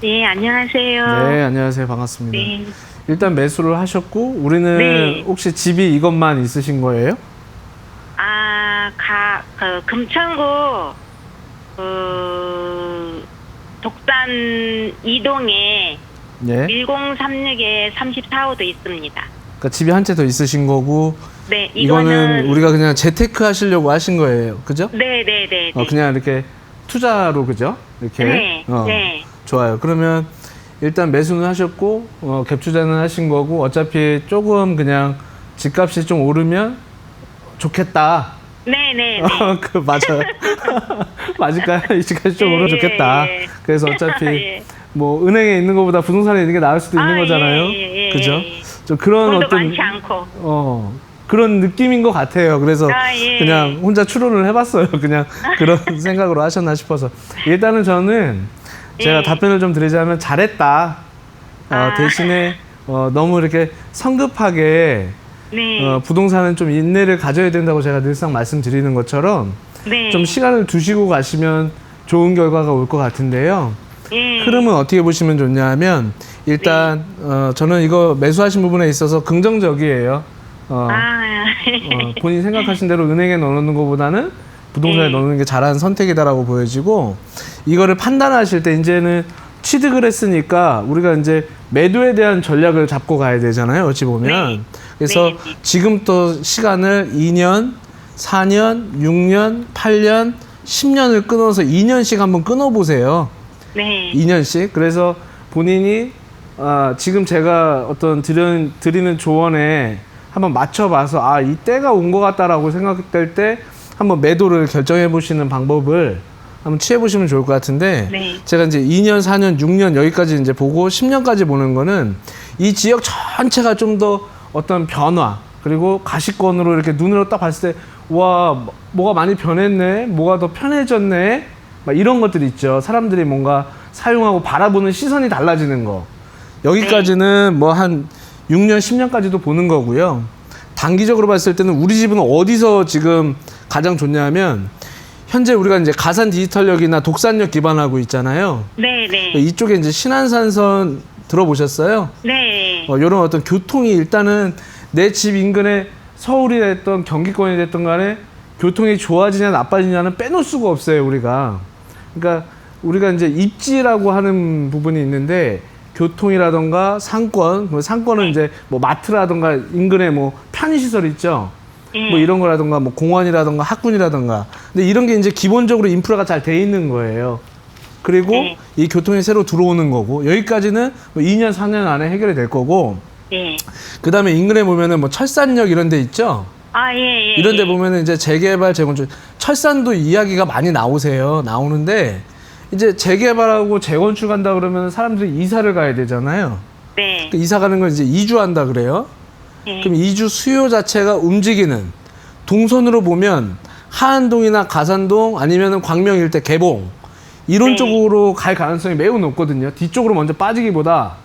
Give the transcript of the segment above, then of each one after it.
네, 안녕하세요. 네, 안녕하세요. 반갑습니다. 네. 일단 매수를 하셨고 우리는 네. 혹시 집이 이것만 있으신 거예요? 아, 가, 그, 금천구, 그, 독산 이동에 예. 1036에 34호도 있습니다. 그러니까 집이 한 채 더 있으신 거고 네, 이거는 이거는. 우리가 그냥 재테크 하시려고 하신 거예요. 그죠? 네, 네, 네. 어, 네. 그냥 이렇게 투자로 그죠? 이렇게. 네, 어, 네. 좋아요. 그러면 일단 매수는 하셨고 어, 갭 투자는 하신 거고 어차피 조금 그냥 집값이 좀 오르면 좋겠다. 네, 네, 네. 어, 그 맞아요. 맞을까요? 이 집값이 좀 예, 오르면 좋겠다. 예, 예. 그래서 어차피 예. 뭐 은행에 있는 것보다 부동산에 있는 게 나을 수도 있는 아, 거잖아요. 예, 예, 예, 그죠? 예. 좀 그런 돈도 어떤 많지 않고. 어 그런 느낌인 것 같아요. 그래서 아, 예. 그냥 혼자 추론을 해봤어요. 그냥 그런 생각으로 하셨나 싶어서 일단은 저는 제가 예. 답변을 좀 드리자면 잘했다. 어, 아. 대신에 어, 너무 이렇게 성급하게 네. 어, 부동산은 좀 인내를 가져야 된다고 제가 늘상 말씀드리는 것처럼 네. 좀 시간을 두시고 가시면 좋은 결과가 올 것 같은데요. 예. 흐름은 어떻게 보시면 좋냐면 일단 어, 저는 이거 매수하신 부분에 있어서 긍정적이에요. 어, 아, 어, 본인 생각하신 대로 은행에 넣어놓는 것보다는 부동산에 네. 넣는 게 잘한 선택이다라고 보여지고 이거를 판단하실 때 이제는 취득을 했으니까 우리가 이제 매도에 대한 전략을 잡고 가야 되잖아요. 어찌 보면 네. 그래서 네, 네. 지금 또 시간을 2년, 4년, 6년, 8년, 10년을 끊어서 2년씩 한번 끊어 보세요. 네. 2년씩. 그래서 본인이 아, 지금 제가 어떤 드리는, 드리는 조언에 한번 맞춰봐서 아, 이 때가 온 것 같다라고 생각될 때 한번 매도를 결정해 보시는 방법을 한번 취해 보시면 좋을 것 같은데 네. 제가 이제 2년, 4년, 6년 여기까지 이제 보고 10년까지 보는 거는 이 지역 전체가 좀 더 어떤 변화 그리고 가시권으로 이렇게 눈으로 딱 봤을 때 와 뭐가 많이 변했네 뭐가 더 편해졌네 막 이런 것들 있죠 사람들이 뭔가 사용하고 바라보는 시선이 달라지는 거 여기까지는 뭐한 6년 10년까지도 보는 거고요 단기적으로 봤을 때는 우리 집은 어디서 지금 가장 좋냐면 현재 우리가 이제 가산 디지털역이나 독산역 기반하고 있잖아요. 네, 네. 이쪽에 이제 신안산선 들어보셨어요? 네. 어, 이런 어떤 교통이 일단은 내 집 인근에 서울이 됐던 경기권이 됐던 간에 교통이 좋아지냐 나빠지냐는 빼놓을 수가 없어요 우리가. 그러니까 우리가 이제 입지라고 하는 부분이 있는데 교통이라던가 상권, 뭐 상권은 이제 뭐 마트라던가 인근에 뭐 편의시설 있죠. 예. 뭐 이런 거라던가 뭐 공원이라던가 학군이라던가 근데 이런 게 이제 기본적으로 인프라가 잘 돼 있는 거예요. 그리고 네. 이 교통이 새로 들어오는 거고 여기까지는 뭐 2년 4년 안에 해결이 될 거고 예. 그다음에 인근에 보면은 뭐 철산역 이런 데 있죠. 아, 예, 예. 이런 데 예. 보면은 이제 재개발 재건축 철산도 이야기가 많이 나오세요. 나오는데 이제 재개발하고 재건축 한다 그러면 사람들이 이사를 가야 되잖아요. 네. 그 이사 가는 걸 이제 이주한다 그래요. 예. 그럼 이주 수요 자체가 움직이는 동선으로 보면 하안동이나 가산동 아니면 광명 일대 개봉 이런 네. 쪽으로 갈 가능성이 매우 높거든요. 뒤쪽으로 먼저 빠지기보다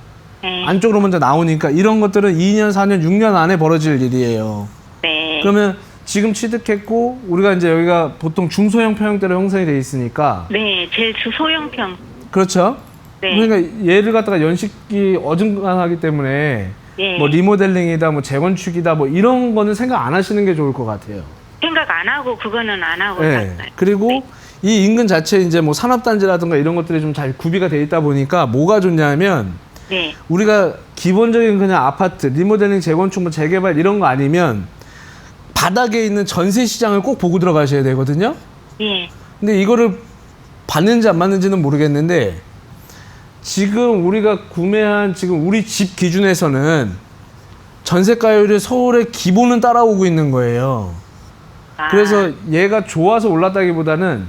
네. 안쪽으로 먼저 나오니까 이런 것들은 2년, 4년, 6년 안에 벌어질 일이에요. 네. 그러면 지금 취득했고 우리가 이제 여기가 보통 중소형 평형대로 형성이 돼 있으니까 네, 제일 주소형평. 그렇죠. 네. 그러니까 얘를 갖다가 연식이 어중간하기 때문에 예. 뭐 리모델링이다, 뭐 재건축이다, 뭐 이런 거는 생각 안 하시는 게 좋을 것 같아요. 생각 안 하고 그거는 안 하고 예. 샀어요. 그리고 네. 이 인근 자체에 이제 뭐 산업단지라든가 이런 것들이 좀 잘 구비가 돼 있다 보니까 뭐가 좋냐면 네. 우리가 기본적인 그냥 아파트, 리모델링, 재건축, 뭐 재개발 이런 거 아니면 바닥에 있는 전세 시장을 꼭 보고 들어가셔야 되거든요. 예. 근데 이거를 받는지 안 받는지는 모르겠는데 지금 우리가 구매한 지금 우리 집 기준에서는 전세가율이 서울의 기본은 따라오고 있는 거예요. 아, 그래서 얘가 좋아서 올랐다기보다는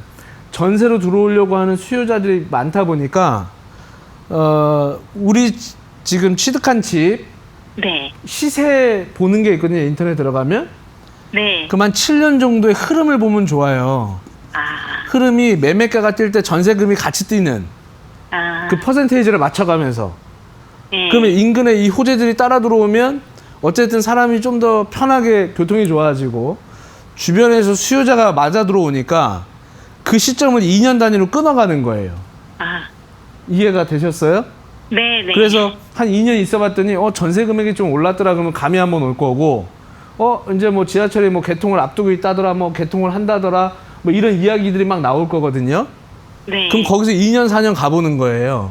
전세로 들어오려고 하는 수요자들이 많다 보니까 어 우리 지- 지금 취득한 집 네. 시세 보는 게 있거든요 인터넷 들어가면 네. 그만 7년 정도의 흐름을 보면 좋아요 아. 흐름이 매매가가 뛸 때 전세금이 같이 뛰는 아. 그 퍼센테이지를 맞춰가면서 예. 그러면 인근에 이 호재들이 따라 들어오면 어쨌든 사람이 좀 더 편하게 교통이 좋아지고 주변에서 수요자가 맞아 들어오니까 그 시점을 2년 단위로 끊어가는 거예요. 아, 이해가 되셨어요? 네, 네. 그래서 한 2년 있어봤더니 어 전세 금액이 좀 올랐더라 그러면 감이 한번 올 거고 어 이제 뭐 지하철이 뭐 개통을 앞두고 있다더라 뭐 개통을 한다더라 뭐 이런 이야기들이 막 나올 거거든요. 네. 그럼 거기서 2년 4년 가보는 거예요.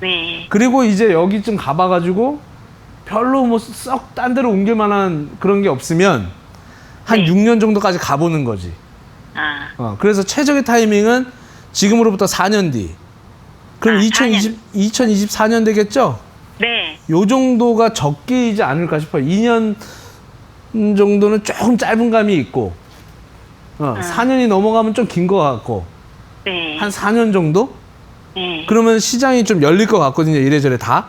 네. 그리고 이제 여기쯤 가봐가지고 별로 뭐 썩 딴 데로 옮길 만한 그런 게 없으면 한 네. 6년 정도까지 가보는 거지. 아, 어, 그래서 최적의 타이밍은 지금으로부터 4년 뒤. 그럼 아, 2020, 2024년 되겠죠? 네. 요 정도가 적기이지 않을까 싶어요. 2년 정도는 조금 짧은 감이 있고, 어, 아. 4년이 넘어가면 좀 긴 것 같고, 네. 한 4년 정도? 네. 그러면 시장이 좀 열릴 것 같거든요. 이래저래 다.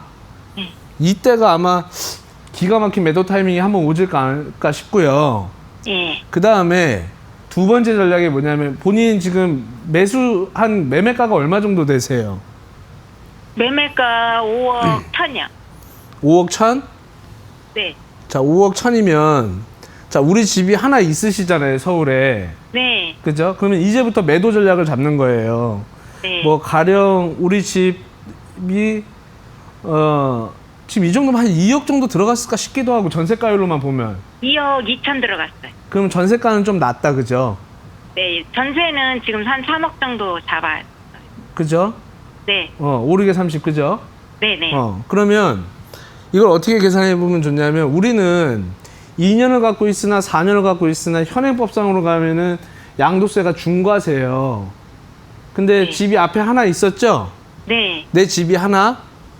네. 이때가 아마 기가 막힌 매도 타이밍이 한번 오질까 않을까 싶고요. 예. 그 다음에 두 번째 전략이 뭐냐면 본인 지금 매수한 매매가가 얼마 정도 되세요? 매매가 5억 천이요. 5억 천? 네. 자, 5억 천이면 자, 우리 집이 하나 있으시잖아요, 서울에. 네. 그죠? 그러면 이제부터 매도 전략을 잡는 거예요. 네. 뭐 가령 우리 집이 어 지금 이 정도면 한 2억 정도 들어갔을까 싶기도 하고 전세가율로만 보면 2억 2천 들어갔어요. 그럼 전세가는 좀 낮다 그죠? 네. 전세는 지금 한 3억 정도 잡아요. 그죠? 네. 어 오르게 30 그죠? 네, 네. 어 그러면 이걸 어떻게 계산해 보면 좋냐면 우리는 2년을 갖고 있으나 4년을 갖고 있으나 현행법상으로 가면은 양도세가 중과세요. 근데 네. 집이 앞에 하나 있었죠? 네. 내 집이 하나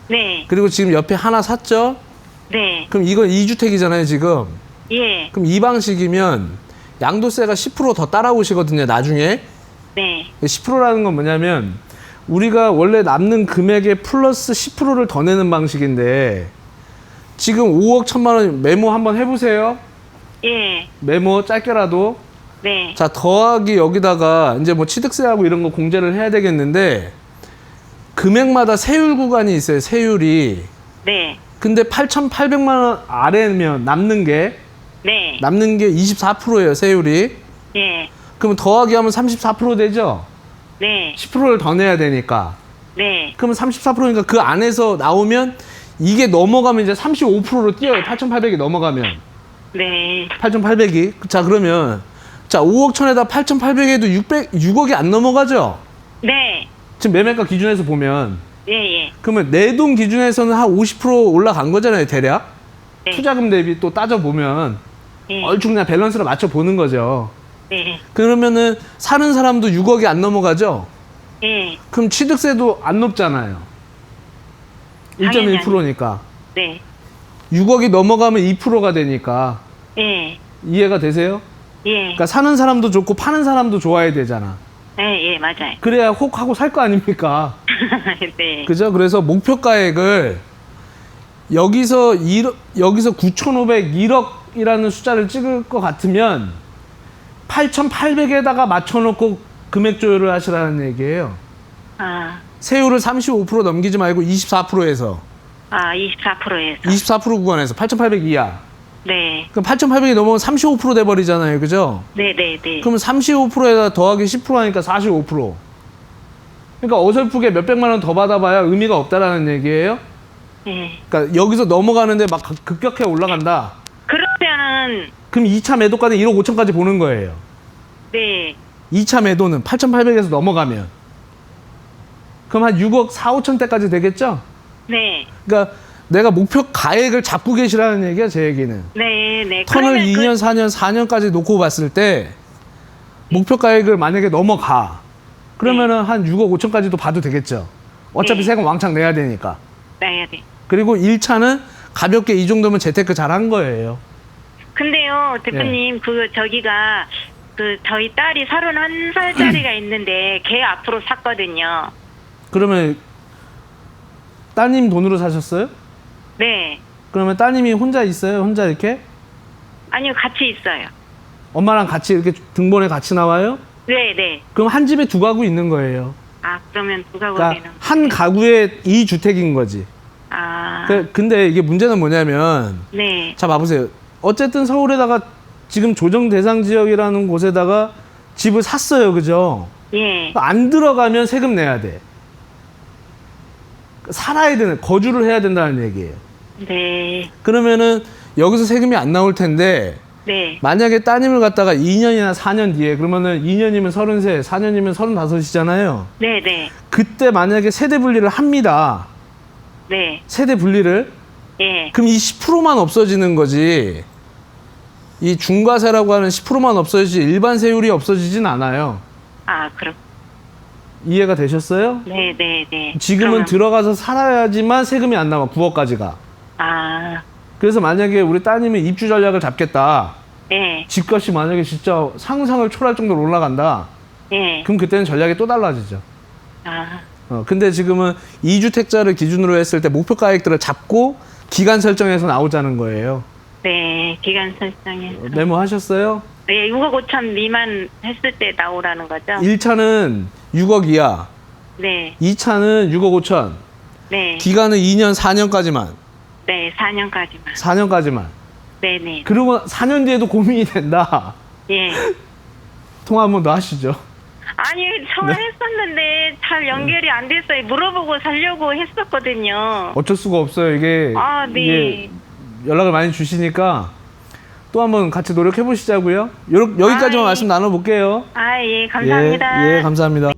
네. 그리고 지금 옆에 하나 샀죠? 네. 그럼 이건 2주택이잖아요 지금. 예. 그럼 이 방식이면 양도세가 10%더 따라오시거든요 나중에. 네. 10%라는 건 뭐냐면 우리가 원래 남는 금액의 플러스 10%를 더 내는 방식인데 지금 5억 천만 원 메모 한번 해보세요. 예. 메모 짧게라도. 네. 자 더하기 여기다가 이제 뭐 취득세하고 이런 거 공제를 해야 되겠는데 금액마다 세율 구간이 있어요. 세율이. 네. 근데 8,800만 원 아래면 남는 게 네. 남는 게 24%예요. 세율이. 예. 그러면 더하기 하면 34% 되죠. 네. 10%를 더 내야 되니까. 네. 그러면 34%니까 그 안에서 나오면 이게 넘어가면 이제 35%로 뛰어요. 8,800이 넘어가면. 네. 8,800이. 자, 그러면 자, 5억 천에다 8,800에도 600 6억이 안 넘어가죠. 네. 지금 매매가 기준에서 보면 예, 예. 그러면 내돈 기준에서는 한 50% 올라간 거잖아요, 대략. 네. 투자금 대비 또 따져 보면 예. 얼추 그냥 밸런스를 맞춰 보는 거죠. 네. 그러면은 사는 사람도 6억이 안 넘어가죠. 예. 그럼 취득세도 안 높잖아요. 당연히 1.1%니까. 네. 6억이 넘어가면 2%가 되니까 예. 이해가 되세요? 예. 그러니까 사는 사람도 좋고 파는 사람도 좋아야 되잖아. 예, 예, 맞아요. 그래야 혹 하고 살 거 아닙니까? 네. 그죠? 그래서 목표 가액을 여기서 1억, 여기서 9,501억이라는 숫자를 찍을 것 같으면 8,800에다가 맞춰놓고 금액 조율을 하시라는 얘기예요. 아, 세율을 35% 넘기지 말고 24%에서 아, 24%에서. 24% 구간에서 8,800 이하. 네. 그럼 8,800이 넘으면 35% 돼버리잖아요. 그죠? 네, 네, 네. 그러면 35%에다 더하기 10% 하니까 45%. 그러니까 어설프게 몇 백만 원 더 받아봐야 의미가 없다라는 얘기예요. 예. 그러니까 여기서 넘어가는데 막 급- 급격하게 올라간다. 그러면은, 그럼 2차 매도가는 1억 5천까지 보는 거예요. 네. 2차 매도는 8,800에서 넘어가면. 그럼 한 6억 4, 5천 대까지 되겠죠? 네. 그러니까 내가 목표 가액을 잡고 계시라는 얘기야, 제 얘기는. 네, 네. 턴을 그러면 2년, 4년, 4년까지 놓고 봤을 때 목표 가액을 만약에 넘어가. 그러면은 한 6억 5천까지도 봐도 되겠죠. 어차피 네. 세금 왕창 내야 되니까. 그, 네, 네. 그리고 1차는 가볍게 이 정도면 재테크 잘한 거예요. 근데요, 대표님, 예. 그, 저기가, 그, 저희 딸이 31살짜리가 있는데, 걔 앞으로 샀거든요. 그러면 따님 돈으로 사셨어요? 네. 그러면 따님이 혼자 있어요? 혼자 이렇게? 아니요, 같이 있어요. 엄마랑 같이 이렇게 등본에 같이 나와요? 네, 네. 그럼 한 집에 두 가구 있는 거예요. 아, 그러면 두 가구 그러니까 되는. 한 가구에 이 주택인 거지. 아, 그- 근데 이게 문제는 뭐냐면 네. 자 봐보세요. 어쨌든 서울에다가 지금 조정 대상 지역이라는 곳에다가 집을 샀어요, 그죠? 예. 안 들어가면 세금 내야 돼. 살아야 되는, 거주를 해야 된다는 얘기예요. 네. 그러면은 여기서 세금이 안 나올 텐데 네. 만약에 따님을 갖다가 2년이나 4년 뒤에 그러면은 2년이면 33, 4년이면 35이잖아요. 네, 네. 그때 만약에 세대 분리를 합니다. 네. 세대 분리를 예. 그럼 이 10%만 없어지는 거지. 이 중과세라고 하는 10%만 없어지지 일반 세율이 없어지진 않아요. 아, 그렇. 이해가 되셨어요? 네, 네, 네. 지금은 그러면- 들어가서 살아야지만 세금이 안 나와 9억까지가. 아, 그래서 만약에 우리 따님이 입주 전략을 잡겠다. 예. 집값이 만약에 진짜 상상을 초월할 정도로 올라간다. 예. 그럼 그때는 전략이 또 달라지죠. 아, 어, 근데 지금은 2주택자를 기준으로 했을 때 목표 가액들을 잡고 기간 설정해서 나오자는 거예요. 네. 기간 설정에. 어, 메모하셨어요? 예, 6억 5천 미만 했을 때 나오라는 거죠? 1차는 6억 이하, 네. 2차는 6억 5천, 네. 기간은 2년, 4년까지만, 네, 4년까지만. 4년까지만. 네, 네. 그러고 4년 뒤에도 고민이 된다. 예. 통화 한 번 더 하시죠. 아니, 네. 처음 했었는데 잘 연결이 안 됐어요. 물어보고 살려고 했었거든요. 어쩔 수가 없어요. 이게, 아, 네. 이게 연락을 많이 주시니까 또 한번 같이 노력해 보시자고요. 여기까지만 아, 예. 말씀 나눠볼게요. 아, 예, 감사합니다. 예, 예, 감사합니다.